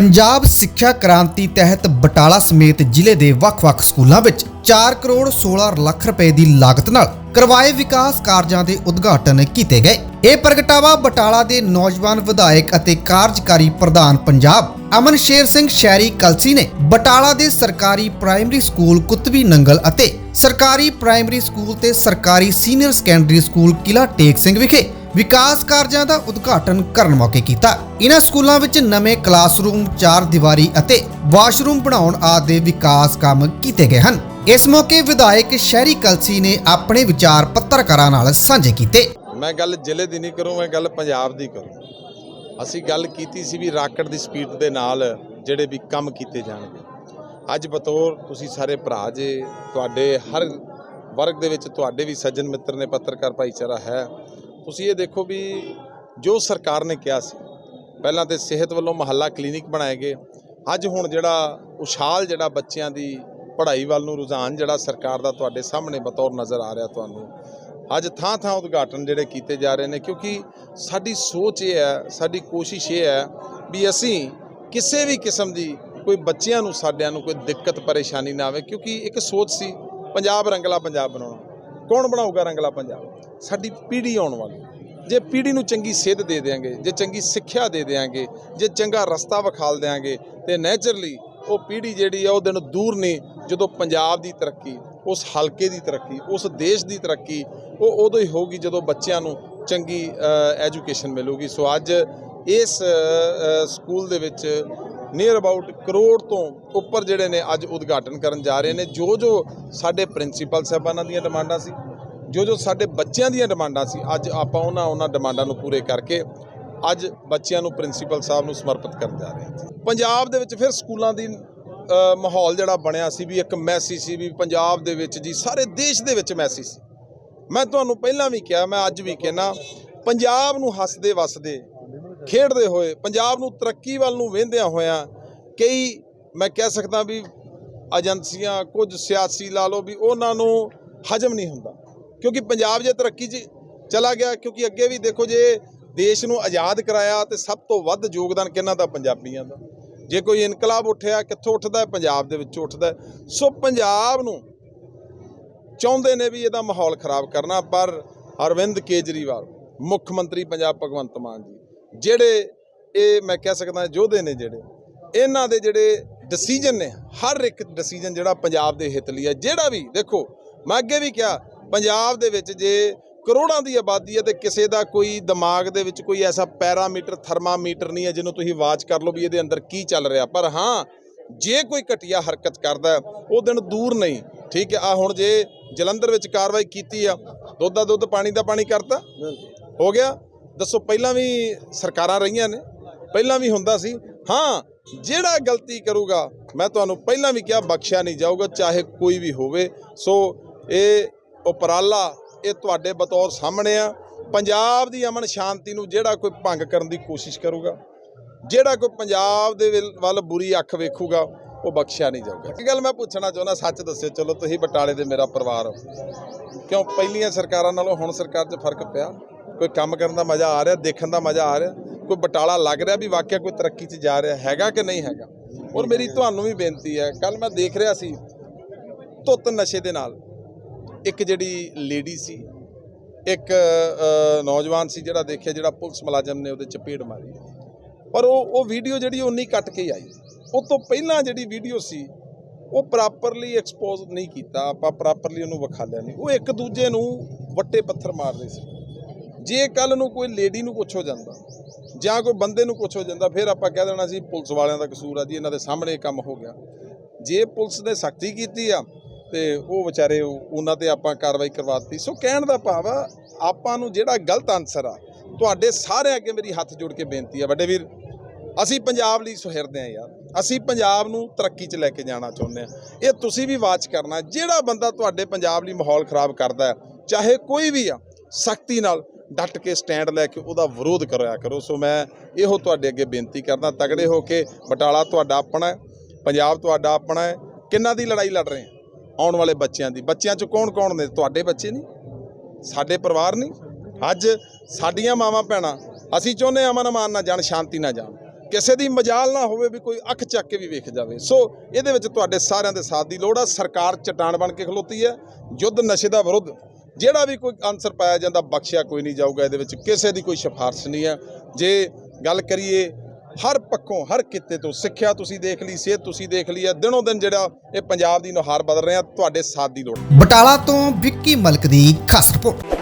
ਪੰਜਾਬ ਸਿੱਖਿਆ ਕ੍ਰਾਂਤੀ ਤਹਿਤ ਬਟਾਲਾ ਸਮੇਤ ਜ਼ਿਲ੍ਹੇ ਦੇ ਵੱਖ-ਵੱਖ ਸਕੂਲਾਂ ਵਿੱਚ 4 ਕਰੋੜ 16 ਲੱਖ ਰੁਪਏ ਦੀ ਲਾਗਤ ਨਾਲ ਕਰਵਾਏ ਵਿਕਾਸ ਕਾਰਜਾਂ ਦੇ ਉਦਘਾਟਨ ਕੀਤੇ ਗਏ। ਇਹ ਪ੍ਰਗਟਾਵਾ ਬਟਾਲਾ ਦੇ ਨੌਜਵਾਨ ਵਿਧਾਇਕ ਅਤੇ ਕਾਰਜਕਾਰੀ ਪ੍ਰਧਾਨ ਪੰਜਾਬ ਅਮਨ ਸ਼ੇਰ ਸਿੰਘ ਸ਼ਹਿਰੀ ਕਲਸੀ ਨੇ ਬਟਾਲਾ ਦੇ ਸਰਕਾਰੀ ਪ੍ਰਾਇਮਰੀ ਸਕੂਲ ਕੁਤਬੀ ਨੰਗਲ ਅਤੇ ਸਰਕਾਰੀ ਪ੍ਰਾਇਮਰੀ ਸਕੂਲ ਤੇ ਸਰਕਾਰੀ ਸੀਨੀਅਰ ਸੈਕੰਡਰੀ ਸਕੂਲ ਕਿਲਾ ਟੇਕ ਸਿੰਘ ਵਿਖੇ ਵਿਕਾਸ ਕਾਰਜਾਂ ਦਾ ਉਦਘਾਟਨ ਕਰਨ ਮੌਕੇ ਕੀਤਾ। ਇਨ੍ਹਾਂ ਸਕੂਲਾਂ ਵਿੱਚ ਨਵੇਂ ਕਲਾਸਰੂਮ, ਚਾਰ ਦੀਵਾਰੀ ਅਤੇ ਵਾਸ਼ਰੂਮ ਬਣਾਉਣ ਆਦਿ ਦੇ ਵਿਕਾਸ ਕੰਮ ਕੀਤੇ ਗਏ ਹਨ। ਇਸ ਮੌਕੇ ਵਿਧਾਇਕ ਸ਼ਹਿਰੀ ਕਲਸੀ ਨੇ ਆਪਣੇ ਵਿਚਾਰ ਪੱਤਰਕਾਰਾਂ ਨਾਲ ਸਾਂਝੇ ਕੀਤੇ। ਮੈਂ ਗੱਲ ਜ਼ਿਲ੍ਹੇ ਦੀ ਨਹੀਂ ਕਰੂੰ, ਮੈਂ ਗੱਲ ਪੰਜਾਬ ਦੀ ਕਰੂੰ। ਅਸੀਂ ਗੱਲ ਕੀਤੀ ਸੀ ਵੀ ਰਾਕਟ ਦੀ ਸਪੀਡ ਦੇ ਨਾਲ ਜਿਹੜੇ ਵੀ ਕੰਮ ਕੀਤੇ ਜਾਣਗੇ। ਅੱਜ ਬਤੌਰ ਤੁਸੀਂ ਸਾਰੇ ਭਰਾ ਜੇ, ਤੁਹਾਡੇ ਹਰ ਵਰਗ ਦੇ ਵਿੱਚ ਤੁਹਾਡੇ ਵੀ ਸੱਜਣ ਮਿੱਤਰ ਨੇ ਪੱਤਰਕਾਰ ਭਾਈਚਾਰਾ ਹੈ। ਤੁਸੀਂ ਇਹ ਦੇਖੋ ਵੀ ਜੋ ਸਰਕਾਰ ਨੇ ਕਿਹਾ ਸੀ, ਪਹਿਲਾਂ ਤੇ ਸਿਹਤ ਵੱਲੋਂ ਮਹੱਲਾ ਕਲੀਨਿਕ ਬਣਾਏ ਗਏ। ਅੱਜ ਹੁਣ ਜਿਹੜਾ ਉਛਾਲ ਜਿਹੜਾ ਬੱਚਿਆਂ ਦੀ ਪੜ੍ਹਾਈ ਵੱਲ ਨੂੰ ਰੁਝਾਨ ਜਿਹੜਾ ਸਰਕਾਰ ਦਾ ਤੁਹਾਡੇ ਸਾਹਮਣੇ ਬਤੌਰ ਨਜ਼ਰ ਆ ਰਿਹਾ ਤੁਹਾਨੂੰ। ਅੱਜ ਥਾਂ ਥਾਂ ਉਦਘਾਟਨ ਜਿਹੜੇ ਕੀਤੇ ਜਾ ਰਹੇ ਨੇ, ਕਿਉਂਕਿ ਸਾਡੀ ਸੋਚ ਇਹ ਹੈ, ਸਾਡੀ ਕੋਸ਼ਿਸ਼ ਇਹ ਹੈ ਵੀ ਅਸੀਂ ਕਿਸੇ ਵੀ ਕਿਸਮ ਦੀ ਕੋਈ ਬੱਚਿਆਂ ਨੂੰ, ਸਾਡਿਆਂ ਨੂੰ ਕੋਈ ਦਿੱਕਤ, ਪਰੇਸ਼ਾਨੀ ਨਾ ਆਵੇ, ਕਿਉਂਕਿ ਇੱਕ ਸੋਚ ਸੀ, ਪੰਜਾਬ ਰੰਗਲਾ ਪੰਜਾਬ ਬਣਾਉਣਾ। ਕੌਣ ਬਣਾਊਗਾ ਰੰਗਲਾ ਪੰਜਾਬ? ਸਾਡੀ ਪੀੜ੍ਹੀ ਆਉਣ ਵਾਲੀ। ਜੇ ਪੀੜ੍ਹੀ ਨੂੰ ਚੰਗੀ ਸਿੱਧ ਦੇ ਦੇਾਂਗੇ ਜੇ ਚੰਗੀ ਸਿੱਖਿਆ ਦੇ ਦੇਾਂਗੇ ਜੇ ਚੰਗਾ ਰਸਤਾ ਵਿਖਾਲ ਦੇਾਂਗੇ ਤੇ ਨੇਚਰਲੀ ਉਹ ਪੀੜ੍ਹੀ ਜਿਹੜੀ ਆ, ਉਹ ਦਿਨ ਦੂਰ ਨਹੀਂ ਜਦੋਂ ਪੰਜਾਬ ਦੀ ਤਰੱਕੀ, ਉਸ ਹਲਕੇ ਦੀ ਤਰੱਕੀ, ਉਸ ਦੇਸ਼ ਦੀ ਤਰੱਕੀ, ਉਹ ਉਦੋਂ ਹੀ ਹੋਊਗੀ ਜਦੋਂ ਬੱਚਿਆਂ ਨੂੰ ਚੰਗੀ ਐਜੂਕੇਸ਼ਨ ਮਿਲੂਗੀ। ਸੋ ਅੱਜ ਇਸ ਸਕੂਲ ਦੇ ਵਿੱਚ ਨੀਅਰ ਅਬਾਊਟ ਕਰੋੜ ਤੋਂ ਉੱਪਰ ਜਿਹੜੇ ਨੇ ਅੱਜ ਉਦਘਾਟਨ ਕਰਨ ਜਾ ਰਹੇ ਨੇ। ਜੋ ਜੋ ਸਾਡੇ ਪ੍ਰਿੰਸੀਪਲ ਸਾਹਿਬਾਨਾਂ ਦੀਆਂ ਡਿਮਾਂਡਾਂ ਸੀ ਜੋ ਜੋ ਸਾਡੇ ਬੱਚਿਆਂ ਦੀਆਂ ਡਿਮਾਂਡਾਂ ਸੀ, ਅੱਜ ਆਪਾਂ ਉਹਨਾਂ ਉਹਨਾਂ ਡਿਮਾਂਡਾਂ ਨੂੰ ਪੂਰੇ ਕਰਕੇ ਅੱਜ ਬੱਚਿਆਂ ਨੂੰ ਪ੍ਰਿੰਸੀਪਲ ਸਾਹਿਬ ਨੂੰ ਸਮਰਪਿਤ ਕਰਨ ਜਾ ਰਹੇ ਹਾਂ ਪੰਜਾਬ ਦੇ ਵਿੱਚ ਫਿਰ ਸਕੂਲਾਂ ਦੀ ਮਾਹੌਲ ਜਿਹੜਾ ਬਣਿਆ ਸੀ ਵੀ ਇੱਕ ਮੈਸੇਜ ਸੀ, ਵੀ ਪੰਜਾਬ ਦੇ ਵਿੱਚ ਜੀ, ਸਾਰੇ ਦੇਸ਼ ਦੇ ਵਿੱਚ ਮੈਸੇਜ ਸੀ। ਮੈਂ ਤੁਹਾਨੂੰ ਪਹਿਲਾਂ ਵੀ ਕਿਹਾ, ਮੈਂ ਅੱਜ ਵੀ ਕਹਿਣਾ ਪੰਜਾਬ ਨੂੰ ਹੱਸਦੇ ਵਸਦੇ, ਖੇਡਦੇ ਹੋਏ, ਪੰਜਾਬ ਨੂੰ ਤਰੱਕੀ ਵੱਲ ਨੂੰ ਵਹਿੰਦਿਆਂ ਹੋਇਆਂ ਕਈ ਮੈਂ ਕਹਿ ਸਕਦਾ ਵੀ ਏਜੰਸੀਆਂ, ਕੁਝ ਸਿਆਸੀ ਲਾ ਲਓ ਵੀ ਉਹਨਾਂ ਨੂੰ ਹਜਮ ਨਹੀਂ ਹੁੰਦਾ। ਕਿਉਂਕਿ ਪੰਜਾਬ ਜੇ ਤਰੱਕੀ 'ਚ ਚਲਾ ਗਿਆ, ਕਿਉਂਕਿ ਅੱਗੇ ਵੀ ਦੇਖੋ ਜੇ ਦੇਸ਼ ਨੂੰ ਆਜ਼ਾਦ ਕਰਾਇਆ ਤੇ ਸਭ ਤੋਂ ਵੱਧ ਯੋਗਦਾਨ ਕਿਹਨਾਂ ਦਾ? ਪੰਜਾਬੀਆਂ ਦਾ। ਜੇ ਕੋਈ ਇਨਕਲਾਬ ਉੱਠਿਆ, ਕਿੱਥੋਂ ਉੱਠਦਾ? ਪੰਜਾਬ ਦੇ ਵਿੱਚੋਂ ਉੱਠਦਾ। ਸੋ ਪੰਜਾਬ ਨੂੰ ਚਾਹੁੰਦੇ ਨੇ ਵੀ ਇਹਦਾ ਮਾਹੌਲ ਖਰਾਬ ਕਰਨਾ, ਪਰ ਅਰਵਿੰਦ ਕੇਜਰੀਵਾਲ, ਮੁੱਖ ਮੰਤਰੀ ਪੰਜਾਬ ਭਗਵੰਤ ਮਾਨ ਜੀ, ਜਿਹੜੇ ਇਹ ਮੈਂ ਕਹਿ ਸਕਦਾ ਯੋਧੇ ਨੇ ਜਿਹੜੇ, ਇਹਨਾਂ ਦੇ ਜਿਹੜੇ ਡਿਸੀਜਨ ਨੇ, ਹਰ ਇੱਕ ਡਿਸੀਜਨ ਜਿਹੜਾ ਪੰਜਾਬ ਦੇ ਹਿੱਤ ਲਈ ਹੈ, ਜਿਹੜਾ ਵੀ ਦੇਖੋ, ਮੈਂ ਅੱਗੇ ਵੀ ਕਿਹਾ ਪੰਜਾਬ ਦੇ ਵਿੱਚ ਜੇ ਕਰੋੜਾਂ ਦੀ ਆਬਾਦੀ ਹੈ ਤੇ ਕਿਸੇ ਦਾ ਕੋਈ ਦਿਮਾਗ ਦੇ ਵਿੱਚ ਕੋਈ ਐਸਾ ਪੈਰਾਮੀਟਰ, ਥਰਮਾਮੀਟਰ ਨਹੀਂ ਹੈ ਜਿਹਨੂੰ ਤੁਸੀਂ ਵਾਚ ਕਰ ਲਓ ਵੀ ਇਹਦੇ ਅੰਦਰ ਕੀ ਚੱਲ ਰਿਹਾ। ਪਰ ਹਾਂ, ਜੇ ਕੋਈ ਘਟੀਆ ਹਰਕਤ ਕਰਦਾ, ਉਹ ਦਿਨ ਦੂਰ ਨਹੀਂ। ਠੀਕ ਹੈ ਆ ਹੁਣ ਜੇ ਜਲੰਧਰ ਵਿੱਚ ਕਾਰਵਾਈ ਕੀਤੀ ਆ, ਦੁੱਧ ਦਾ ਦੁੱਧ, ਪਾਣੀ ਦਾ ਪਾਣੀ ਕਰਤਾ, ਹੋ ਗਿਆ। ਦੱਸੋ, ਪਹਿਲਾਂ ਵੀ ਸਰਕਾਰਾਂ ਰਹੀਆਂ ਨੇ, ਪਹਿਲਾਂ ਵੀ ਹੁੰਦਾ ਸੀ। ਹਾਂ, ਜਿਹੜਾ ਗਲਤੀ ਕਰੂਗਾ, ਮੈਂ ਤੁਹਾਨੂੰ ਪਹਿਲਾਂ ਵੀ ਕਿਹਾ, ਬਖਸ਼ਿਆ ਨਹੀਂ ਜਾਊਗਾ, ਚਾਹੇ ਕੋਈ ਵੀ ਹੋਵੇ। ਸੋ, ਇਹ ਉਪਰਾਲਾ ਇਹ ਤੁਹਾਡੇ ਬਤੌਰ ਸਾਹਮਣੇ ਆ। ਪੰਜਾਬ ਦੀ ਅਮਨ ਸ਼ਾਂਤੀ ਨੂੰ ਜਿਹੜਾ ਕੋਈ ਭੰਗ ਕਰਨ ਦੀ ਕੋਸ਼ਿਸ਼ ਕਰੂਗਾ, ਜਿਹੜਾ ਕੋਈ ਪੰਜਾਬ ਦੇ ਵੱਲ- ਵੱਲ ਬੁਰੀ ਅੱਖ ਵੇਖੂਗਾ, ਉਹ ਬਖਸ਼ਿਆ ਨਹੀਂ ਜਾਊਗਾ। ਇੱਕ ਗੱਲ ਮੈਂ ਪੁੱਛਣਾ ਚਾਹੁੰਦਾ, ਸੱਚ ਦੱਸਿਓ, ਚਲੋ ਤੁਸੀਂ ਬਟਾਲੇ ਦੇ ਮੇਰਾ ਪਰਿਵਾਰ ਹੋ। ਕਿਉਂ ਪਹਿਲੀਆਂ ਸਰਕਾਰਾਂ ਨਾਲੋਂ ਹੁਣ ਸਰਕਾਰ 'ਚ ਫ਼ਰਕ ਪਿਆ? ਕੋਈ ਕੰਮ ਕਰਨ ਦਾ ਮਜ਼ਾ ਆ ਰਿਹਾ, ਦੇਖਣ ਦਾ ਮਜ਼ਾ ਆ ਰਿਹਾ? ਕੋਈ ਬਟਾਲਾ ਲੱਗ ਰਿਹਾ ਵੀ ਵਾਕਿਆ ਕੋਈ ਤਰੱਕੀ 'ਚ ਜਾ ਰਿਹਾ ਹੈਗਾ ਕਿ ਨਹੀਂ ਹੈਗਾ? ਔਰ ਮੇਰੀ ਤੁਹਾਨੂੰ ਵੀ ਬੇਨਤੀ ਹੈ ਕੱਲ ਮੈਂ ਦੇਖ ਰਿਹਾ ਸੀ, ਧੁੱਤ ਨਸ਼ੇ ਦੇ ਨਾਲ। ਇੱਕ ਜਿਹੜੀ ਲੇਡੀ ਸੀ, ਇੱਕ ਨੌਜਵਾਨ ਸੀ ਜਿਹੜਾ ਦੇਖਿਆ ਜਿਹੜਾ ਪੁਲਿਸ ਮੁਲਾਜ਼ਮ ਨੇ ਉਹਦੇ ਚਪੇੜ ਮਾਰੀ। ਪਰ ਉਹ ਉਹ ਵੀਡੀਓ ਜਿਹੜੀ ਉਨੀ ਕੱਟ ਕੇ ਆਈ। ਉਹ ਤੋਂ ਪਹਿਲਾਂ ਜਿਹੜੀ ਵੀਡੀਓ ਸੀ, ਉਹ ਪ੍ਰੋਪਰਲੀ ਐਕਸਪੋਜ਼ ਨਹੀਂ ਕੀਤਾ। ਆਪਾਂ ਪ੍ਰੋਪਰਲੀ ਉਹਨੂੰ ਵਿਖਾਲਿਆ ਨਹੀਂ। ਉਹ ਇੱਕ ਦੂਜੇ ਨੂੰ ਵੱਟੇ ਪੱਥਰ ਮਾਰਦੇ ਸੀ। ਜੇ ਕੱਲ ਨੂੰ ਕੋਈ ਲੇਡੀ ਨੂੰ ਕੁਛ ਹੋ ਜਾਂਦਾ ਜਾਂ ਕੋਈ ਬੰਦੇ ਨੂੰ ਕੁਛ ਹੋ ਜਾਂਦਾ, ਫਿਰ ਆਪਾਂ ਕਹਿ ਦੇਣਾ ਸੀ ਪੁਲਿਸ ਵਾਲਿਆਂ ਦਾ ਕਸੂਰ ਆ ਜੀ, ਇਹਨਾਂ ਦੇ ਸਾਹਮਣੇ ਕੰਮ ਹੋ ਗਿਆ। ਜੇ ਪੁਲਿਸ ਨੇ ਸਖਤੀ ਕੀਤੀ ਆ ਤੇ ਉਹ ਵਿਚਾਰੇ ਉਹਨਾਂ ਤੇ ਆਪਾਂ ਕਾਰਵਾਈ ਕਰਵਾਤੀ। ਸੋ ਕਹਿਣ ਦਾ ਭਾਵ ਆ, ਆਪਾਂ ਨੂੰ ਜਿਹੜਾ ਗਲਤ ਆਨਸਰ ਆ, ਤੁਹਾਡੇ ਸਾਰਿਆਂ ਅੱਗੇ ਮੇਰੀ ਹੱਥ ਜੋੜ ਕੇ ਬੇਨਤੀ ਆ ਵੱਡੇ ਵੀਰ, ਅਸੀਂ ਪੰਜਾਬ ਲਈ ਸੁਹਿਰਦੇ ਆ ਯਾਰ। ਅਸੀਂ ਪੰਜਾਬ ਨੂੰ ਤਰੱਕੀ 'ਚ ਲੈ ਕੇ ਜਾਣਾ ਚਾਹੁੰਦੇ ਆ ਇਹ ਤੁਸੀਂ ਵੀ ਵਾਚ ਕਰਨਾ, ਜਿਹੜਾ ਬੰਦਾ ਤੁਹਾਡੇ ਪੰਜਾਬ ਲਈ ਮਾਹੌਲ ਖਰਾਬ ਕਰਦਾ ਚਾਹੇ ਕੋਈ ਵੀ ਆ, ਸਖਤੀ ਨਾਲ ਡਟ ਕੇ ਸਟੈਂਡ ਲੈ ਕੇ ਉਹਦਾ ਵਿਰੋਧ ਕਰਿਆ ਕਰੋ। ਸੋ ਮੈਂ ਇਹੋ ਤੁਹਾਡੇ ਅੱਗੇ ਬੇਨਤੀ ਕਰਦਾ, ਤਗੜੇ ਹੋ ਕੇ ਬਟਾਲਾ ਤੁਹਾਡਾ ਆਪਣਾ ਹੈ, ਪੰਜਾਬ ਤੁਹਾਡਾ ਆਪਣਾ ਹੈ, ਕਿੰਨਾ ਦੀ ਲੜਾਈ ਲੜ ਰਹੇ ਆ ਆਉਣ ਵਾਲੇ ਬੱਚਿਆਂ ਦੀ। ਬੱਚਿਆਂ 'ਚ ਕੌਣ ਕੌਣ ਨੇ? ਤੁਹਾਡੇ ਬੱਚੇ ਨਹੀਂ? ਸਾਡੇ ਪਰਿਵਾਰ ਨਹੀਂ? ਅੱਜ ਸਾਡੀਆਂ ਮਾਵਾਂ ਭੈਣਾਂ, ਅਸੀਂ ਚਾਹੁੰਦੇ ਹਾਂ ਅਮਨ ਅਮਾਨ ਨਾ ਜਾਣ, ਸ਼ਾਂਤੀ ਨਾ ਜਾਣ। ਕਿਸੇ ਦੀ ਮਜਾਲ ਨਾ ਹੋਵੇ ਵੀ ਕੋਈ ਅੱਖ ਚੱਕ ਕੇ ਵੀ ਵੇਖ ਜਾਵੇ। ਸੋ ਇਹਦੇ ਵਿੱਚ ਤੁਹਾਡੇ ਸਾਰਿਆਂ ਦੇ ਸਾਥ ਦੀ ਲੋੜ ਆ। ਸਰਕਾਰ ਚਟਾਨ ਬਣ ਕੇ ਖਲੋਤੀ ਹੈ। ਯੁੱਧ ਨਸ਼ੇ ਦਾ ਵਿਰੁੱਧ, ਜਿਹੜਾ ਵੀ ਕੋਈ ਆਨਸਰ ਪਾਇਆ ਜਾਂਦਾ, ਬਖਸ਼ਿਆ ਕੋਈ ਨਹੀਂ ਜਾਊਗਾ। ਇਹਦੇ ਵਿੱਚ ਕਿਸੇ ਦੀ ਕੋਈ ਸਿਫਾਰਿਸ਼ ਨਹੀਂ ਹੈ। ਜੇ ਗੱਲ ਕਰੀਏ ਹਰ ਪੱਖੋਂ, ਹਰ ਕਿੱਤੇ ਤੋਂ ਸਿੱਖਿਆ ਤੁਸੀਂ ਦੇਖ ਲਈ, ਸਿਹਤ ਤੁਸੀਂ ਦੇਖ ਲਈ ਹੈ। ਦਿਨੋਂ ਦਿਨ ਜਿਹੜਾ ਇਹ ਪੰਜਾਬ ਦੀ ਨੁਹਾਰ ਬਦਲ ਰਿਹਾ, ਤੁਹਾਡੇ ਸਾਥ ਦੀ ਲੋੜ। ਬਟਾਲਾ ਤੋਂ ਵਿੱਕੀ ਮਲਕ ਦੀ ਖਾਸ ਰਿਪੋਰਟ।